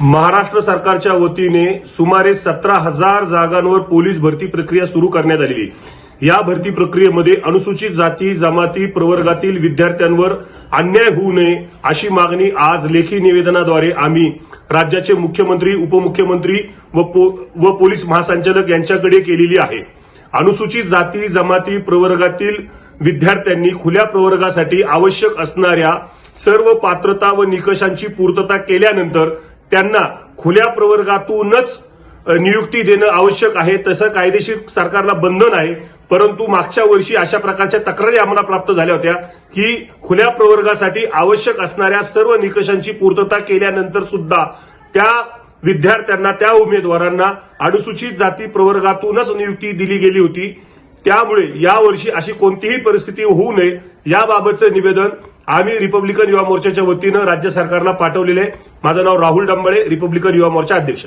महाराष्ट्र सरकारच्या वतीने सुमारे सतरा हजार जागांवर पोलीस भरती प्रक्रिया सुरू करण्यात आलेली या भरती प्रक्रियेमध्ये अनुसूचित जाती जमाती प्रवर्गातील विद्यार्थ्यांवर अन्याय होऊ नये अशी मागणी आज लेखी निवेदनाद्वारे आम्ही राज्याचे मुख्यमंत्री उपमुख्यमंत्री व पो- व पोलीस महासंचालक यांच्याकडे केलेली आहे. अनुसूचित जाती जमाती प्रवर्गातील विद्यार्थ्यांनी खुल्या प्रवर्गासाठी आवश्यक असणाऱ्या सर्व पात्रता व निकषांची पूर्तता केल्यानंतर त्यांना खुल्या प्रवर्गातूनच नियुक्ती देणं आवश्यक आहे. तसं कायदेशीर सरकारला बंधन आहे. परंतु मागच्या वर्षी अशा प्रकारच्या तक्रारी आम्हाला प्राप्त झाल्या होत्या की खुल्या प्रवर्गासाठी आवश्यक असणाऱ्या सर्व निकषांची पूर्तता केल्यानंतर सुद्धा त्या विद्यार्थ्यांना त्या उमेदवारांना अनुसूचित जाती प्रवर्गातूनच नियुक्ती दिली गेली होती. त्यामुळे यावर्षी अशी कोणतीही परिस्थिती होऊ नये याबाबतचं निवेदन आम्ही रिपब्लिकन युवा मोर्चाच्या वतीनं राज्य सरकारला पाठवलेले आहे. माझं नाव राहुल डांबळे रिपब्लिकन युवा मोर्चा अध्यक्ष.